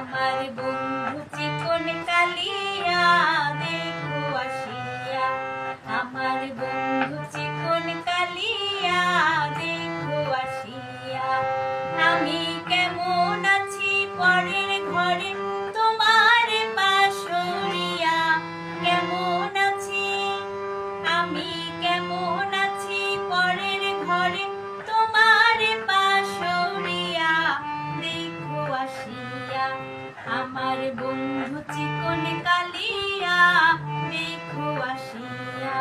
আমার বন্ধু বন্ধু চিকন কালিয়া দেখো আসিয়া।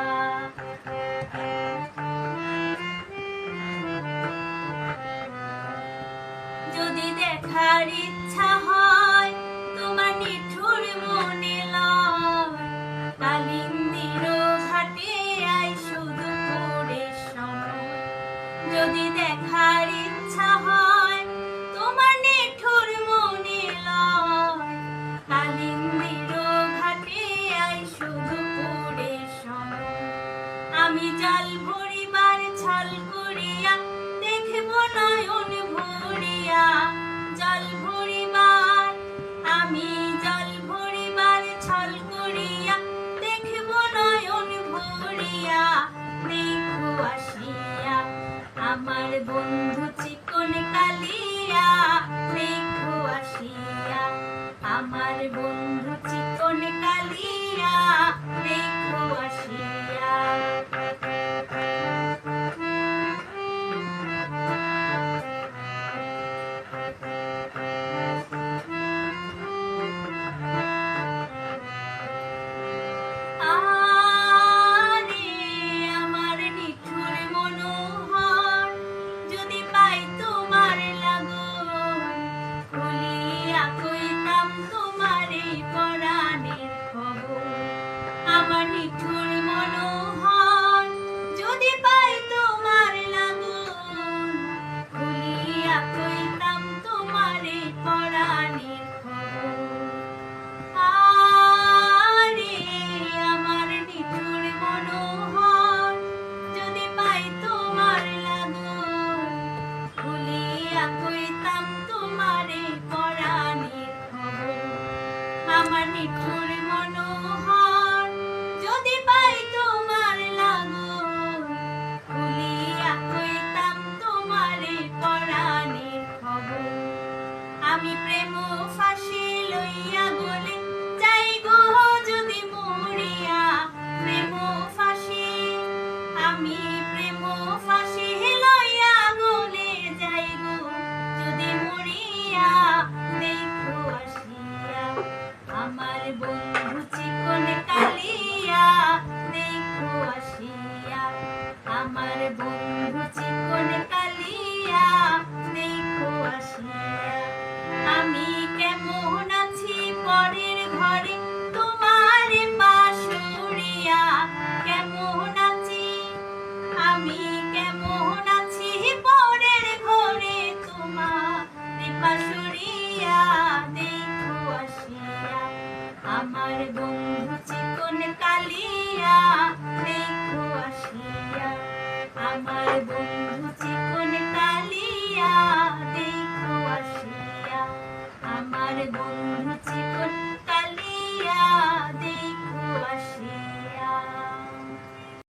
যদি দেখার ইচ্ছা হয় তোমার নিঠুর মনে আমি জাল ভরিবার ছাল করিয়া, দেখব নয়ন ভরিয়া। জাল আমি জাল ভরিবার ছাল করিয়া, দেখব নয়ন ভরিয়া। আমার বন্ধু করে মনোহর হয় চিকন কালিয়া, দেখো আমার বন্ধু চিকন কালিয়া, দেখো আমি কেমন পরের ঘরে? তোমার পাশুরিয়া কেমন আছি? আমি কেমন আছি পরের ঘরে? তোমার পাশুরিয়া দেখ Everybody